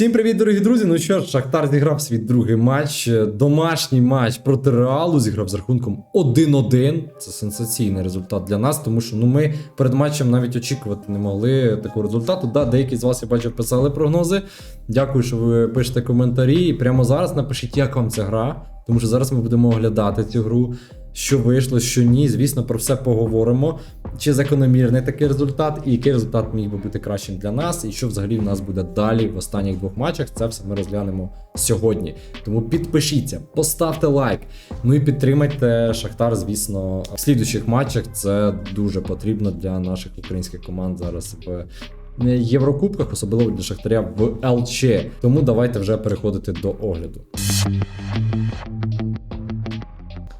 Всім привіт, дорогі друзі. Ну що ж, Шахтар зіграв свій другий матч. Домашній матч проти Реалу зіграв з рахунком 1-1. Це сенсаційний результат для нас, тому що ну ми перед матчем навіть очікувати не могли такого результату. Да, деякі з вас я бачив писали прогнози. Дякую, що ви пишете коментарі. І прямо зараз напишіть, як вам ця гра, тому що зараз ми будемо оглядати цю гру. Що вийшло, що ні, звісно, про все поговоримо. Чи закономірний такий результат, і який результат міг би бути кращим для нас, і що взагалі в нас буде далі в останніх двох матчах. Це все ми розглянемо сьогодні. Тому підпишіться, поставте лайк. Ну і підтримайте Шахтар, звісно, в слідуючих матчах. Це дуже потрібно для наших українських команд зараз в. Єврокубках, особливо для Шахтаря в ЛЧ. Тому давайте вже переходити до огляду.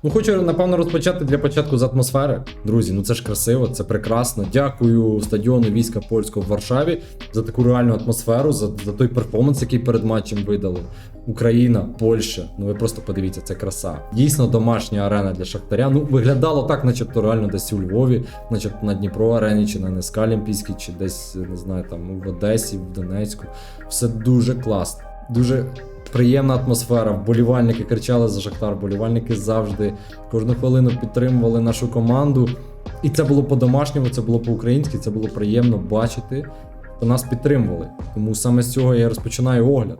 Ну, хочу напевно розпочати для початку з атмосфери. Друзі, ну це ж красиво, це прекрасно. Дякую стадіону війська польського в Варшаві за таку реальну атмосферу, за, за той перформанс, який перед матчем видали. Україна, Польща. Ну ви просто подивіться, це краса. Дійсно, домашня арена для Шахтаря. Ну, виглядало так, начебто реально десь у Львові, начебто на Дніпро арені, чи на НСК Олімпійській, чи десь не знаю, там в Одесі, в Донецьку. Все дуже класно. Дуже приємна атмосфера. Вболівальники кричали за Шахтар, вболівальники завжди кожну хвилину підтримували нашу команду. І це було по-домашньому, це було по-українськи, це було приємно бачити, що нас підтримували. Тому саме з цього я розпочинаю огляд.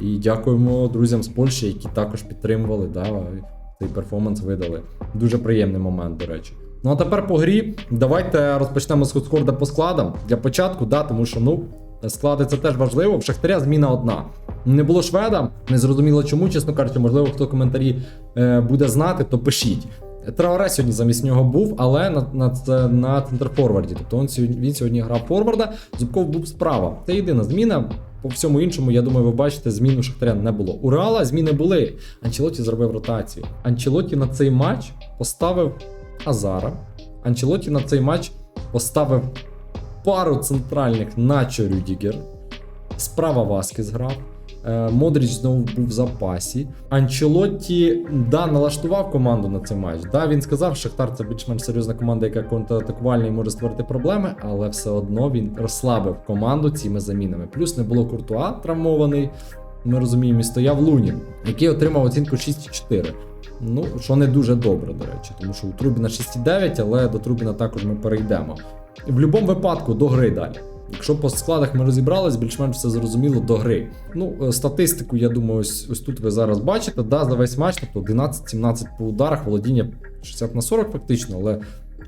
І дякуємо друзям з Польщі, які також підтримували, да, цей перформанс видали. Дуже приємний момент, до речі. Ну а тепер по грі. Давайте розпочнемо з скорда по складам для початку, да, тому що ну, склади це теж важливо. В Шахтаря зміна одна. Не було шведа, не зрозуміло чому, чесно кажучи, можливо, хто коментарі е, буде знати, то пишіть. Траоре сьогодні замість нього був, але на на, на центрфорварді. Тобто він сьогодні, він сьогодні грав форварда, Зубков був справа. Це єдина зміна. По всьому іншому, я думаю, ви бачите, змін у Шахтаря не було. У Реала зміни були. Анчелоті зробив ротацію. Анчелоті на цей матч поставив Азара. Анчелоті на цей матч поставив пару центральних начо Рюдігер. Справа Васкес грав. Модріч знову був в запасі. Анчелотті да, налаштував команду на цей матч. Да, він сказав, що Шахтар це більш-менш серйозна команда, яка контратакувальна і може створити проблеми, але все одно він розслабив команду цими замінами. Плюс не було Куртуа травмований. Ми розуміємо, і стояв Лунін, який отримав оцінку 6,4. Ну, що не дуже добре, до речі, тому що у Трубіна 6,9, але до Трубіна також ми перейдемо. В будь-якому випадку до гри далі. Якщо по складах ми розібрались, більш-менш все зрозуміло до гри. Ну, статистику, я думаю, ось ось тут ви зараз бачите. Да, за весь матч, тобто 11-17 по ударах, володіння 60 на 40 фактично, але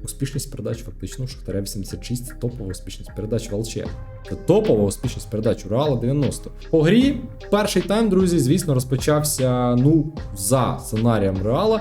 успішність передач фактично у Шахтаря 86, це топова успішність передач Волче. Це топова успішність передач у Реала 90. По грі перший тайм, друзі, звісно, розпочався ну, за сценарієм Реала.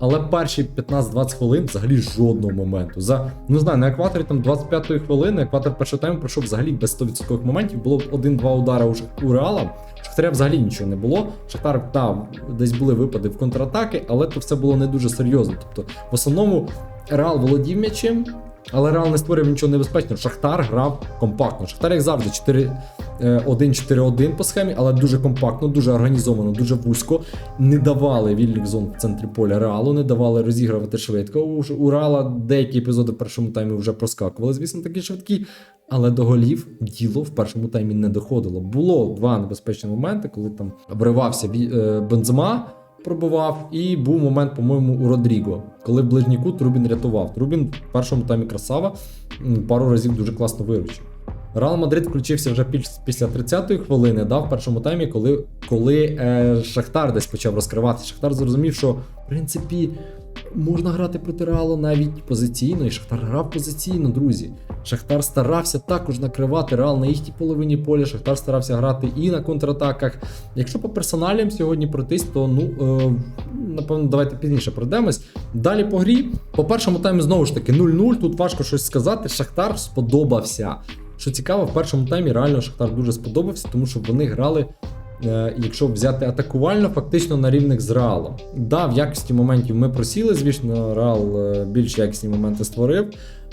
Але перші 15-20 хвилин взагалі жодного моменту. За не знаю, на екваторі там 25-ї хвилини, екватор першого тайму пройшов взагалі без 100% моментів. Було один-два удари у, у Реала. Шахтаря взагалі нічого не було. Шахтар там десь були випади в контратаки, але то все було не дуже серйозно. Тобто, в основному Реал володів м'ячем, але Реал не створив нічого небезпечного. Шахтар грав компактно. Шахтар, як завжди, 4 1-4-1 по схемі, але дуже компактно, дуже організовано, дуже вузько. Не давали вільних зон в центрі поля реалу, не давали розігрувати швидко. У Реала деякі епізоди в першому таймі вже проскакували, звісно, такі швидкі. Але до голів діло в першому таймі не доходило. Було два небезпечні моменти, коли там вривався е, Бензема, пробував, і був момент, по-моєму, у Родріго, коли в кут Рубін рятував. Трубін в першому таймі красава, пару разів дуже класно виручив. Реал Мадрид включився вже після 30-ї хвилини, да, в першому таймі, коли коли е, Шахтар десь почав розкриватися. Шахтар зрозумів, що в принципі можна грати проти Реалу навіть позиційно, і Шахтар грав позиційно, друзі. Шахтар старався також накривати Реал на їхній половині поля. Шахтар старався грати і на контратаках. Якщо по персоналям сьогодні пройтись, то ну е, напевно давайте пізніше пройдемось. Далі по грі. По першому таймі знову ж таки 0-0. Тут важко щось сказати. Шахтар сподобався. Що цікаво, в першому таймі реально Шахтар дуже сподобався, тому що вони грали, якщо взяти атакувально, фактично на рівних з Реалом. Да, в якості моментів ми просіли, звісно, Реал е, більш якісні моменти створив,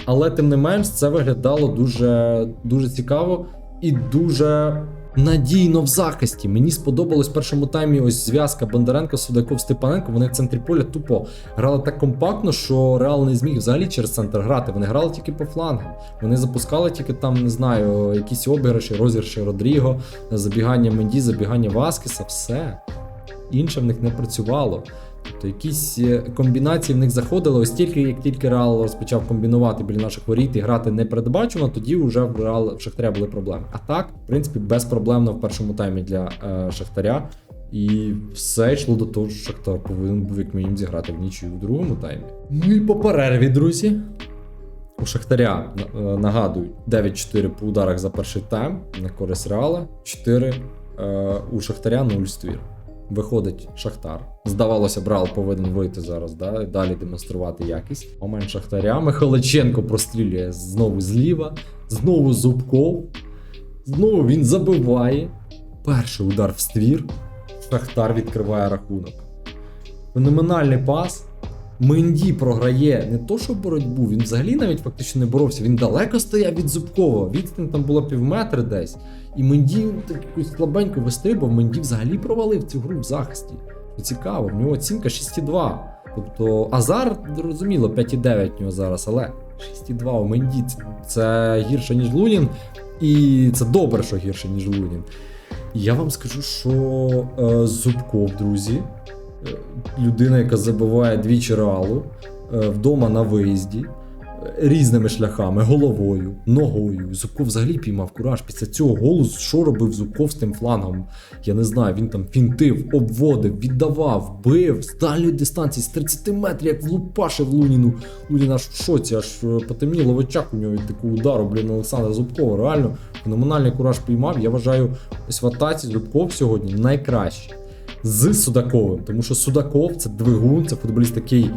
але тим не менш це виглядало дуже, дуже цікаво і дуже надійно в захисті. Мені сподобалось в першому таймі ось зв'язка Бондаренко, Судаков, Степаненко. Вони в центрі поля тупо грали так компактно, що Реал не зміг взагалі через центр грати. Вони грали тільки по флангам. Вони запускали тільки там, не знаю, якісь обіграші, розірші Родріго, забігання Менді, забігання Васкеса, все. Інше в них не працювало. Тобто якісь е, комбінації в них заходили. Ось тільки як тільки Реал розпочав комбінувати біля наших воріт і грати непередбачено, тоді вже в Реал в Шахтаря були проблеми. А так, в принципі, безпроблемно в першому таймі для е, Шахтаря. І все йшло до того, що Шахтар повинен був як мінімум зіграти в нічию в другому таймі. Ну і по перерві, друзі. У Шахтаря е, нагадую 9-4 по ударах за перший тайм на користь Реала, 4 е, у Шахтаря 0 ствір. Виходить Шахтар. Здавалося, б, Реал повинен вийти зараз, да, далі демонструвати якість. Момент Шахтаря. Михайличенко прострілює знову зліва, знову Зубков. Знову він забиває. Перший удар в ствір. Шахтар відкриває рахунок. Феноменальний пас. Менді програє не то, що боротьбу, він взагалі навіть фактично не боровся. Він далеко стояв від Зубкова. Відстань там була півметри десь. І Менді так якось слабенько вистрибав. Менді взагалі провалив цю гру в захисті. Цікаво, в нього оцінка 6,2. Тобто Азар, зрозуміло, 5,9 в нього зараз, але 6,2 у Менді це, гірше, ніж Лунін. І це добре, що гірше, ніж Лунін. Я вам скажу, що е, Зубков, друзі, е, людина, яка забиває двічі реалу е, вдома на виїзді, різними шляхами, головою, ногою. Зубков взагалі піймав кураж. Після цього голу, що робив Зубков з тим флангом? Я не знаю, він там фінтив, обводив, віддавав, бив з дальньої дистанції, з 30 метрів, як влупашив Луніну. Лунін аж в шоці, аж е, потемніло в очах у нього від такого удару, блін, Олександра Зубкова. Реально феноменальний кураж піймав. Я вважаю, ось в атаці Зубков сьогодні найкращий з Судаковим, тому що Судаков це двигун, це футболіст такий.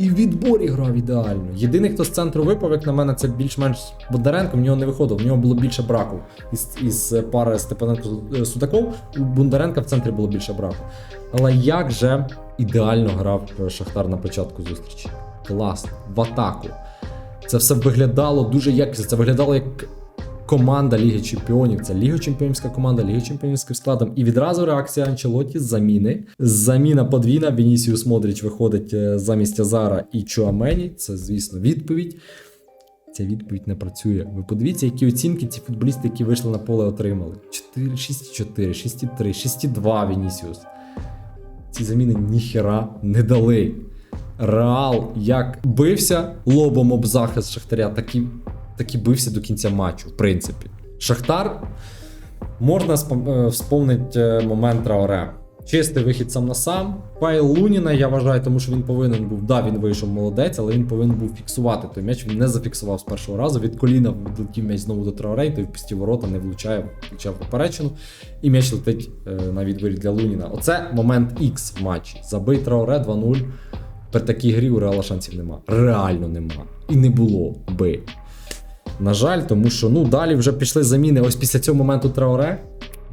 І в відборі грав ідеально. Єдиний, хто з центру випав, як на мене, це більш-менш Бондаренко, в нього не виходив, в нього було більше браку. Із, із пари Степаненко е, Судаков, у Бондаренка в центрі було більше браку. Але як же ідеально грав Шахтар на початку зустрічі. Класно, в атаку. Це все виглядало дуже якісно. Це виглядало як команда Ліги Чемпіонів. Це Ліга Чемпіонівська команда, Ліга Чемпіонівським складом. І відразу реакція Анчелоті з заміни. Заміна подвійна. Вінісіус Модріч виходить е, замість Азара і Чуамені. Це, звісно, відповідь. Ця відповідь не працює. Ви подивіться, які оцінки ці футболісти, які вийшли на поле, отримали: 4, 6,4, 6,3, 6,2 Вінісіус. Ці заміни ніхера не дали. Реал як бився лобом об захист Шахтаря, так і, так і бився до кінця матчу, в принципі. Шахтар можна е, вспомнити е, момент Траоре. Чистий вихід сам на сам. Файл Луніна, я вважаю, тому що він повинен був. Да, він вийшов молодець, але він повинен був фіксувати той м'яч. Він не зафіксував з першого разу. Від коліна влетів м'яч знову до Траоре, і той в пусті ворота не влучає, влучав поперечину. І м'яч летить е, на відворі для Луніна. Оце момент X в матчі. Забий Траоре 2-0. При такій грі у Реала шансів нема. Реально нема. І не було би. На жаль, тому що ну далі вже пішли заміни. Ось після цього моменту Траоре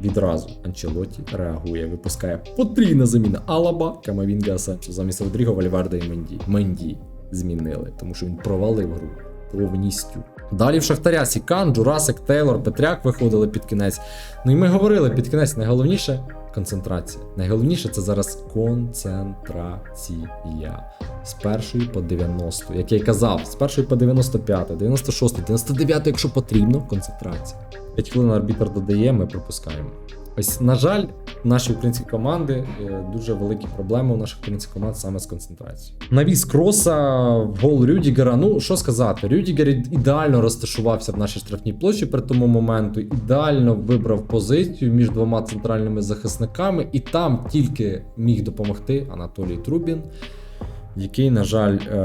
відразу Анчелоті реагує, випускає потрійна заміна Алаба, Камавінгаса замість Родріго, Вальварда і Менді. Менді змінили, тому що він провалив гру повністю. Далі в Шахтаря Сікан, Джурасик, Тейлор, Петряк виходили під кінець. Ну і ми говорили під кінець найголовніше концентрація. Найголовніше це зараз концентрація. З першої по 90. Як я й казав, з першої по 95, 96, 99, якщо потрібно, концентрація. 5 хвилин арбітр додає, ми пропускаємо. Ось, на жаль, наші українські команди е, дуже великі проблеми у наших українських команд саме з концентрацією. Навіс кроса гол Рюдігера. Ну що сказати, Рюдігер ідеально розташувався в нашій штрафній площі при тому моменту, ідеально вибрав позицію між двома центральними захисниками, і там тільки міг допомогти Анатолій Трубін. Який, на жаль, е,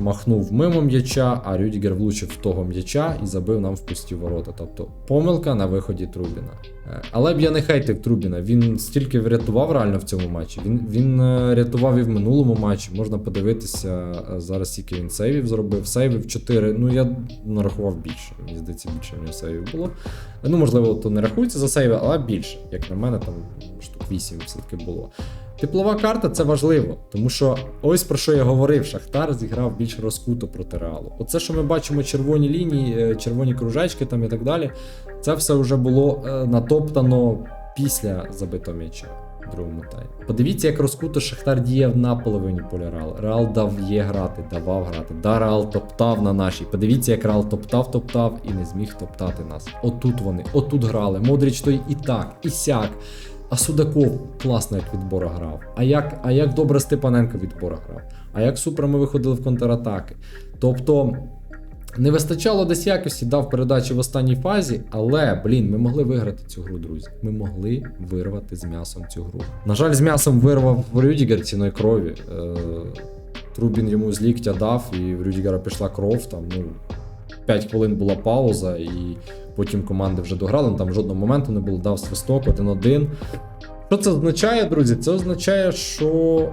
махнув мимо м'яча, а Рюдігер влучив в того м'яча і забив нам в пусті ворота. Тобто помилка на виході Трубіна. Е, Але б я не хейтив Трубіна. Він стільки врятував реально в цьому матчі. Він, він е, рятував і в минулому матчі. Можна подивитися зараз, скільки він сейвів зробив. Сейвів 4. Ну я нарахував більше. Мені здається, більше в нього сейвів було. Ну, можливо, то не рахується за сейви, але більше. Як на мене, там штук 8 все-таки було. Теплова карта це важливо, тому що ось про що я говорив: Шахтар зіграв більш розкуто проти реалу. Оце, що ми бачимо, червоні лінії, е, червоні кружечки там і так далі. Це все вже було е, натоптано після забитого м'яча в другому таймі. Подивіться, як розкуто Шахтар діяв на половині поля Реал. Реал дав є грати, давав грати. Да, Реал топтав на нашій. Подивіться, як Реал топтав, топтав і не зміг топтати нас. Отут вони, отут грали. Модріч той і так, і сяк. А Судаков класно як відбора грав. А як, а як добре Степаненко відбора грав. А як супер ми виходили в контратаки. Тобто. Не вистачало десь якості, дав передачі в останній фазі, але, блін, ми могли виграти цю гру, друзі. Ми могли вирвати з м'ясом цю гру. На жаль, з м'ясом вирвав Рюдігер ціною крові. Е, Трубін йому з ліктя дав, і в Рюдігера пішла кров. Там, ну, 5 хвилин була пауза, і потім команди вже дограли. ну, Там жодного моменту не було, дав свисток 1-1. Що це означає, друзі? Це означає, що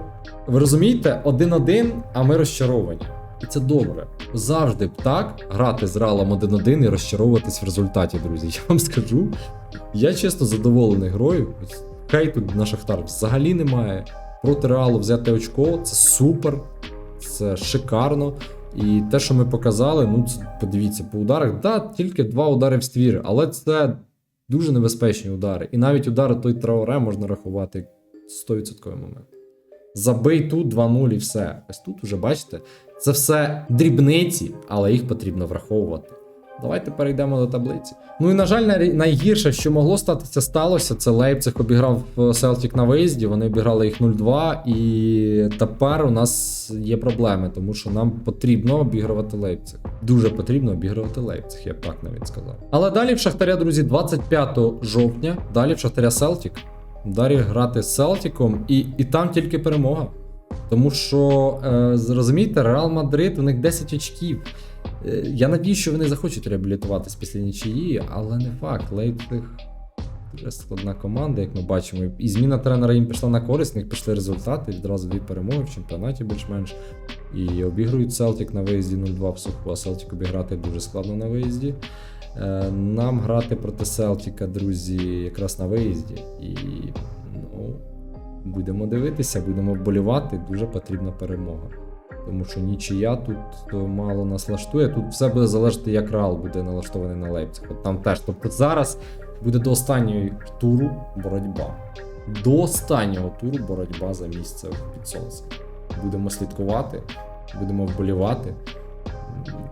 ви розумієте, 1-1, а ми розчаровані. І це добре. Завжди б так грати з Ралом 1-1 і розчаровуватись в результаті, друзі. Я вам скажу. Я чесно задоволений грою. Хейту на Шахтар взагалі немає. Проти Реалу взяти очко це супер, це шикарно. І те, що ми показали, ну це подивіться по ударах. Да, тільки два удари в ствір, але це дуже небезпечні удари. І навіть удари той Траоре можна рахувати як 100% момент. Забий тут 2-0 і все. Ось тут уже бачите, це все дрібниці, але їх потрібно враховувати. Давайте перейдемо до таблиці. Ну і на жаль, найгірше, що могло статися, сталося. Це Лейпциг обіграв Селтік на виїзді. Вони обіграли їх 0-2. І тепер у нас є проблеми, тому що нам потрібно обігрувати Лейпциг. Дуже потрібно обігрувати Лейпциг, я б так навіть сказав. Але далі в Шахтаря, друзі, 25 жовтня. Далі в Шахтаря Селтік. Далі грати з Селтіком, і, і там тільки перемога. Тому що, е, зрозумійте, Реал Мадрид, у них 10 очків. Е, Я надію, що вони захочуть реабілітуватись після нічиї, але не факт. Лейпциг дуже складна команда, як ми бачимо. І зміна тренера їм пішла на користь, в них пішли результати, відразу дві перемоги в чемпіонаті більш-менш. І обігрують Селтік на виїзді 0-2 в суху, а Селтік обіграти дуже складно на виїзді. Е, Нам грати проти Селтіка, друзі, якраз на виїзді. І ну, будемо дивитися, будемо вболівати. Дуже потрібна перемога. Тому що нічия тут е, мало нас влаштує. Тут все буде залежати, як Реал буде налаштований на Лейпциг. От там теж. Тобто зараз буде до останнього туру боротьба. До останнього туру боротьба за місце під сонцем. Будемо слідкувати, будемо вболівати.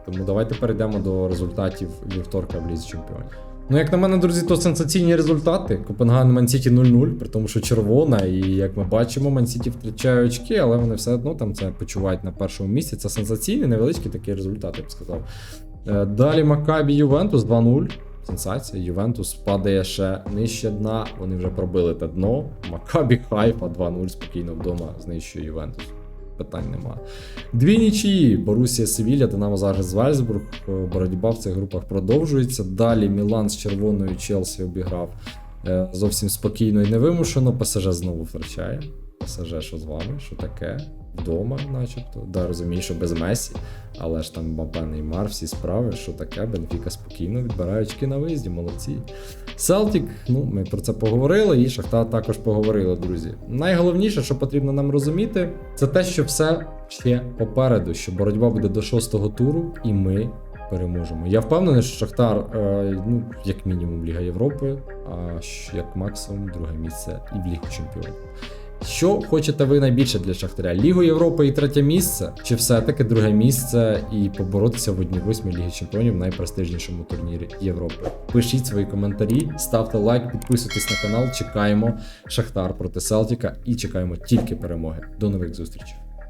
Тому давайте перейдемо до результатів вівторка в Лізі Чемпіонів. Ну, як на мене, друзі, то сенсаційні результати. Копенгаген Мансіті 0-0, при тому, що червона, і як ми бачимо, Мансіті втрачає очки, але вони все одно там це почувають на першому місці. Це сенсаційний, невеличкий такий результат, я б сказав. Е, Далі Макабі Ювентус 2-0. Сенсація. Ювентус падає ще нижче дна. Вони вже пробили те дно. Макабі Хайфа 2-0 спокійно вдома знищує Ювентус. Питань нема. Дві нічиї. Борусія Севілля, Динамо зараз з Вальсбург. Боротьба в цих групах продовжується. Далі Мілан з червоною Челсі обіграв е, зовсім спокійно і невимушено. ПСЖ знову втрачає. ПСЖ, що з вами? Що таке? Вдома, начебто. Да, розумію, що без Месі, але ж там Мбапе, Неймар, всі справи, що таке, Бенфіка спокійно відбирає очки на виїзді, молодці. Селтік, ну ми про це поговорили, і Шахтар також поговорили, друзі. Найголовніше, що потрібно нам розуміти, це те, що все ще попереду, що боротьба буде до шостого туру, і ми переможемо. Я впевнений, що Шахтар, е, ну, як мінімум, Ліга Європи, а як максимум друге місце і в Лігу Чемпіонів. Що хочете ви найбільше для Шахтаря? Лігу Європи і третє місце, чи все-таки друге місце і поборотися в одній восьмій Ліги Чемпіонів в найпрестижнішому турнірі Європи? Пишіть свої коментарі, ставте лайк, підписуйтесь на канал. Чекаємо Шахтар проти Селтіка і чекаємо тільки перемоги. До нових зустрічей.